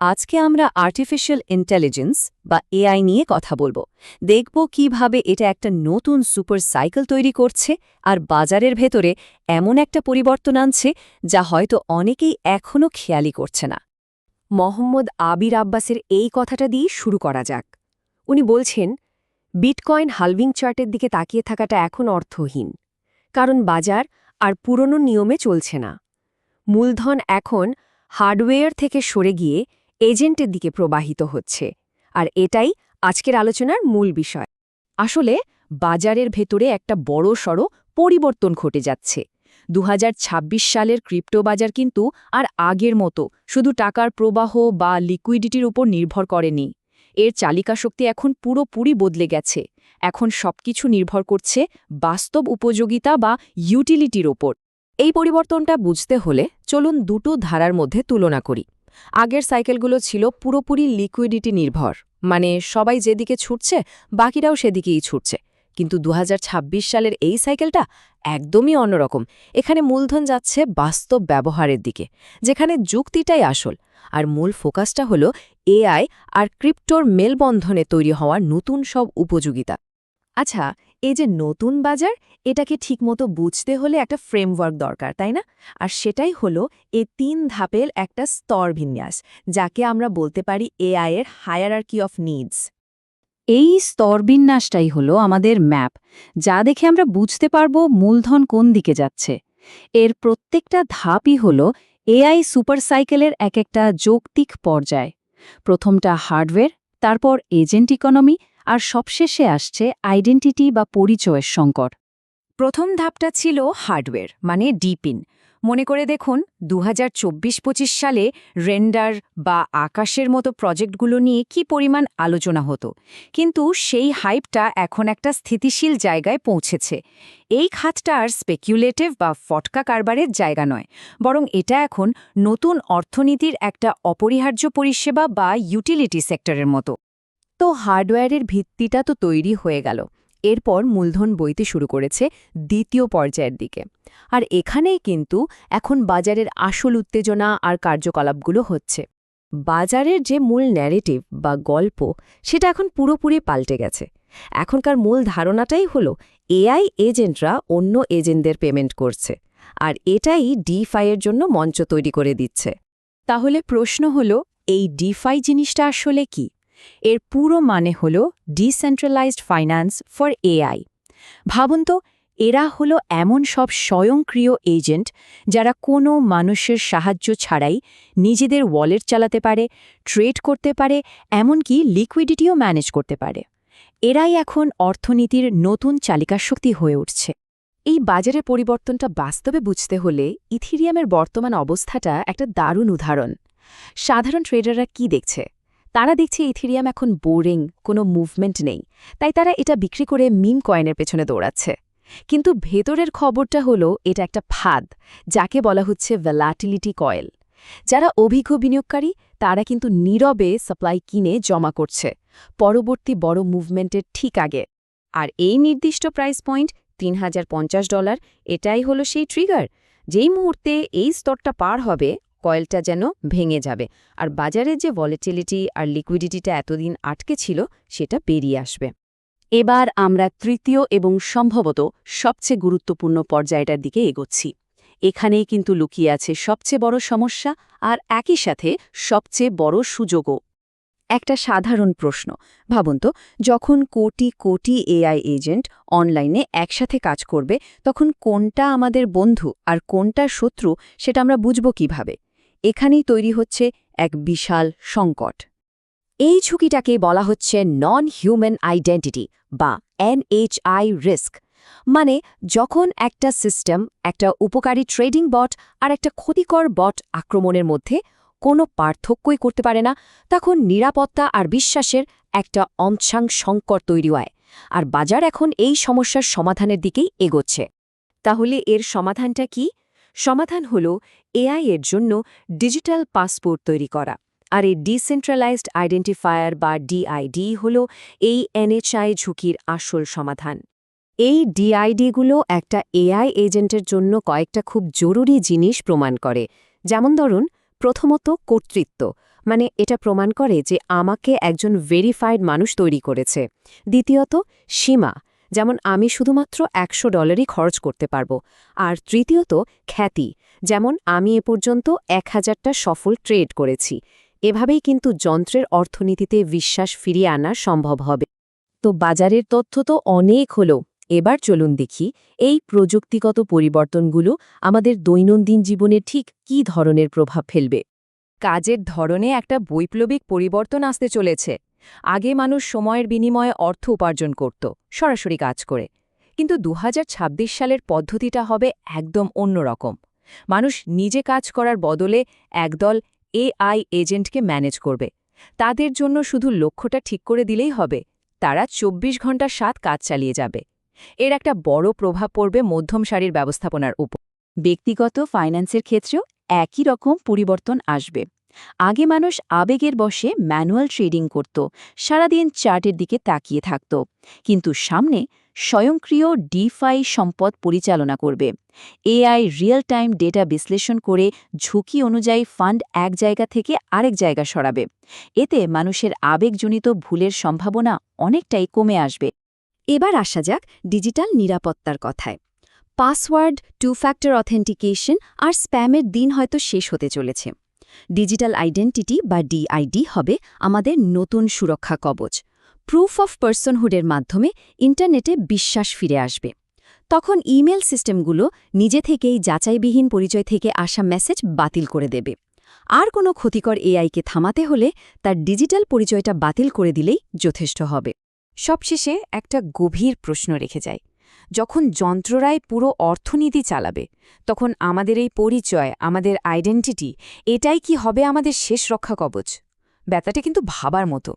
আজকে আমরা artificial intelligence বা এআই নিয়ে কথা বলব। দেখব কীভাবে এটা একটা নতুন সুপার সাইকেল তৈরি করছে আর বাজারের ভেতরে এমন একটা পরিবর্তন আনছে যা হয়তো অনেকেই এখনও খেয়ালি করছে না। মোহাম্মদ আবির আব্বাসের এই কথাটা দিয়ে শুরু করা যাক। উনি বলছেন বিটকয়েন হালভিং চার্টের দিকে তাকিয়ে থাকাটা এখন অর্থহীন। কারণ বাজার আর পুরনো নিয়মে চলছে না। মূলধন এখন হার্ডওয়্যার থেকে সরে গিয়ে এজেন্টের দিকে প্রবাহিত হচ্ছে। আর এটাই আজকের আলোচনার মূল বিষয়। আসলে বাজারের ভেতরে একটা বড় সড় পরিবর্তন ঘটে যাচ্ছে। দু হাজার ছাব্বিশ সালের ক্রিপ্টো বাজার কিন্তু আর আগের মতো শুধু টাকার প্রবাহ বা লিকুইডিটির উপর নির্ভর করেনি। এর চালিকা শক্তি এখন পুরোপুরি বদলে গেছে। এখন সবকিছু নির্ভর করছে বাস্তব উপযোগিতা বা ইউটিলিটির ওপর এই পরিবর্তনটা বুঝতে হলে চলুন দুটো ধারার মধ্যে তুলনা করি। আগের সাইকেলগুলো ছিল পুরোপুরি লিকুইডিটি নির্ভর। মানে সবাই যেদিকে ছুটছে, বাকিরাও সেদিকেই ছুটছে। কিন্তু দু হাজার ছাব্বিশ সালের এই সাইকেলটা একদমই অন্যরকম। এখানে মূলধন যাচ্ছে বাস্তব ব্যবহারের দিকে, যেখানে যুক্তিটাই আসল। আর মূল ফোকাসটা হল এআই আর ক্রিপ্টোর মেলবন্ধনে তৈরি হওয়া নতুন সব উপযোগিতা। আচ্ছা এই যে নতুন বাজার, এটাকে ঠিকমতো বুঝতে হলে একটা ফ্রেমওয়ার্ক দরকার, তাই না? আর সেটাই হলো এ তিন ধাপের একটা স্তর বিন্যাস, যাকে আমরা বলতে পারি এআই এর হায়ারার্কি অফ নিডস এই স্তরবিন্যাসটাই হলো আমাদের ম্যাপ যা দেখে আমরা বুঝতে পারব মূলধন কোন দিকে যাচ্ছে। এর প্রত্যেকটা ধাপই হল এআই সুপারসাইকেলের এক একটা যৌক্তিক পর্যায়। প্রথমটা হার্ডওয়্যার তারপর এজেন্ট ইকোনমি আর সবশেষে আসছে আইডেন্টিটি বা পরিচয়ের সংকট। প্রথম ধাপটা ছিল হার্ডওয়্যার মানে ডিপিন মনে করে দেখুন দু হাজার সালে রেন্ডার বা আকাশের মতো প্রজেক্টগুলো নিয়ে কি পরিমাণ আলোচনা হতো। কিন্তু সেই হাইপটা এখন একটা স্থিতিশীল জায়গায় পৌঁছেছে। এই খাতটা আর স্পেকুলেটিভ বা ফটকা কারবারের জায়গা নয়। বরং এটা এখন নতুন অর্থনীতির একটা অপরিহার্য পরিষেবা বা ইউটিলিটি সেক্টরের মতো। তো হার্ডওয়্যারের ভিত্তিটা তো তৈরি হয়ে গেল। এরপর মূলধন বইতে শুরু করেছে দ্বিতীয় পর্যায়ের দিকে। আর এখানেই কিন্তু এখন বাজারের আসল উত্তেজনা আর কার্যকলাপগুলো হচ্ছে। বাজারের যে মূল ন্যারেটিভ বা গল্প, সেটা এখন পুরোপুরি পাল্টে গেছে। এখনকার মূল ধারণাটাই হলো এআই এজেন্টরা অন্য এজেন্টদের পেমেন্ট করছে, আর এটাই ডিফাইয়ের জন্য মঞ্চ তৈরি করে দিচ্ছে। তাহলে প্রশ্ন হলো, এই ডিফাই জিনিসটা আসলে কি? এর পুরো মানে হল ডিসেন্ট্রালাইজড ফাইন্যান্স ফর এআই ভাবুন তো, এরা হলো এমন সব স্বয়ংক্রিয় এজেন্ট যারা কোনো মানুষের সাহায্য ছাড়াই নিজেদের ওয়ালেট চালাতে পারে ট্রেড করতে পারে, এমনকি লিকুইডিটিও ম্যানেজ করতে পারে। এরাই এখন অর্থনীতির নতুন চালিকাশক্তি হয়ে উঠছে। এই বাজারের পরিবর্তনটা বাস্তবে বুঝতে হলে ইথিরিয়ামের বর্তমান অবস্থাটা একটা দারুণ উদাহরণ। সাধারণ ট্রেডাররা কি দেখছে? তারা দেখছে ইথিরিয়াম এখন বোরিং কোনো মুভমেন্ট নেই। তাই তারা এটা বিক্রি করে মিম কয়েনের পেছনে দৌড়াচ্ছে। কিন্তু ভেতরের খবরটা হলো, এটা একটা ফাদ, যাকে বলা হচ্ছে ভ্যালাটিলিটি কয়েল যারা অভিজ্ঞ বিনিয়োগকারী, তারা কিন্তু নীরবে সাপ্লাই কিনে জমা করছে, পরবর্তী বড় মুভমেন্টের ঠিক আগে। আর এই নির্দিষ্ট প্রাইস পয়েন্ট তিন হাজার পঞ্চাশ ডলার এটাই হলো সেই ট্রিগার যেই মুহূর্তে এই স্তরটা পার হবে কয়েলটা যেন ভেঙে যাবে। আর বাজারের যে ভলেটিলিটি আর লিকুইডিটিটা এতদিন আটকে ছিল, সেটা বেরিয়ে আসবে। এবার আমরা তৃতীয় এবং সম্ভবত সবচেয়ে গুরুত্বপূর্ণ পর্যায়টার দিকে এগোচ্ছি। এখানেই কিন্তু লুকিয়ে আছে সবচেয়ে বড় সমস্যা আর একই সাথে সবচেয়ে বড় সুযোগও। একটা সাধারণ প্রশ্ন, ভাবুন তো, যখন কোটি কোটি এআই এজেন্ট অনলাইনে একসাথে কাজ করবে, তখন কোনটা আমাদের বন্ধু আর কোনটা শত্রু, সেটা আমরা বুঝব কীভাবে? এখানেই তৈরি হচ্ছে এক বিশাল সংকট। এই ঝুঁকিটাকে বলা হচ্ছে নন হিউম্যান আইডেন্টিটি বা এনএইচআই রিস্ক মানে যখন একটা সিস্টেম একটা উপকারী ট্রেডিং বট আর একটা ক্ষতিকর বট আক্রমণের মধ্যে কোনো পার্থক্যই করতে পারে না, তখন নিরাপত্তা আর বিশ্বাসের একটা অংশাং সংকট তৈরি হয়, আর বাজার এখন এই সমস্যার সমাধানের দিকেই এগোচ্ছে। তাহলে এর সমাধানটা কি? সমাধান হল এআই এর জন্য ডিজিটাল পাসপোর্ট তৈরি করা। আর এই ডিসেন্ট্রালাইজড আইডেন্টিফায়ার বা ডিআইডি হল এই এনএচআই ঝুঁকির আসল সমাধান। এই ডিআইডিগুলো একটা এআই এজেন্টের জন্য কয়েকটা খুব জরুরি জিনিস প্রমাণ করে। যেমন ধরুন, প্রথমত কর্তৃত্ব। মানে এটা প্রমাণ করে যে আমাকে একজন ভেরিফাইড মানুষ তৈরি করেছে। দ্বিতীয়ত, সীমা। যেমন আমি শুধুমাত্র একশো ডলারই খরচ করতে পারব। আর তৃতীয়ত, খ্যাতি, যেমন আমি এ পর্যন্ত এক হাজারটা সফল ট্রেড করেছি। এভাবেই কিন্তু যন্ত্রের অর্থনীতিতে বিশ্বাস ফিরিয়ে আনা সম্ভব হবে। তো বাজারের তথ্য তো অনেক হলো। এবার চলুন দেখি, এই প্রযুক্তিগত পরিবর্তনগুলো আমাদের দৈনন্দিন জীবনে ঠিক কী ধরনের প্রভাব ফেলবে? কাজের ধরনে একটা বৈপ্লবিক পরিবর্তন আসতে চলেছে। আগে মানুষ সময়ের বিনিময়ে অর্থ উপার্জন করত, সরাসরি কাজ করে। কিন্তু দু হাজার ছাব্বিশ সালের পদ্ধতিটা হবে একদম অন্যরকম মানুষ নিজে কাজ করার বদলে একদল এআই এজেন্টকে ম্যানেজ করবে। তাদের জন্য শুধু লক্ষ্যটা ঠিক করে দিলেই হবে, তারা ২৪ ঘণ্টা সাত কাজ চালিয়ে যাবে। এর একটা বড় প্রভাব পড়বে মধ্যম সারির ব্যবস্থাপনার উপর। ব্যক্তিগত ফাইন্যান্সের ক্ষেত্রেও একই রকম পরিবর্তন আসবে। আগে মানুষ আবেগের বসে ম্যানুয়াল ট্রেডিং করত, সারাদিন চার্টের দিকে তাকিয়ে থাকত। কিন্তু সামনে স্বয়ংক্রিয় ডিফাই সম্পদ পরিচালনা করবে। এআই রিয়েল টাইম ডেটা বিশ্লেষণ করে ঝুঁকি অনুযায়ী ফান্ড এক জায়গা থেকে আরেক জায়গা সরাবে। এতে মানুষের আবেগজনিত ভুলের সম্ভাবনা অনেকটাই কমে আসবে। এবার আসা যাক ডিজিটাল নিরাপত্তার কথায়। পাসওয়ার্ড টু ফ্যাক্টর অথেন্টিকেশন আর স্প্যামের দিন হয়তো শেষ হতে চলেছে। ডিজিটাল আইডেন্টিটি বা ডিআইডি হবে আমাদের নতুন সুরক্ষা কবচ। প্রুফ অফ পার্সনহুডের মাধ্যমে ইন্টারনেটে বিশ্বাস ফিরে আসবে। তখন ইমেল সিস্টেমগুলো নিজে থেকেই যাচাইবিহীন পরিচয় থেকে আসা মেসেজ বাতিল করে দেবে। আর কোনো ক্ষতিকর এআইকে থামাতে হলে তার ডিজিটাল পরিচয়টা বাতিল করে দিলেই যথেষ্ট হবে। সবশেষে একটা গভীর প্রশ্ন রেখে যায় যখন যন্ত্ররাই পুরো অর্থনীতি চালাবে, তখন আমাদের এই পরিচয়, আমাদের আইডেন্টিটি এটাই কি হবে আমাদের শেষ রক্ষা কবচ? ব্যথাটা কিন্তু ভাবার মতো।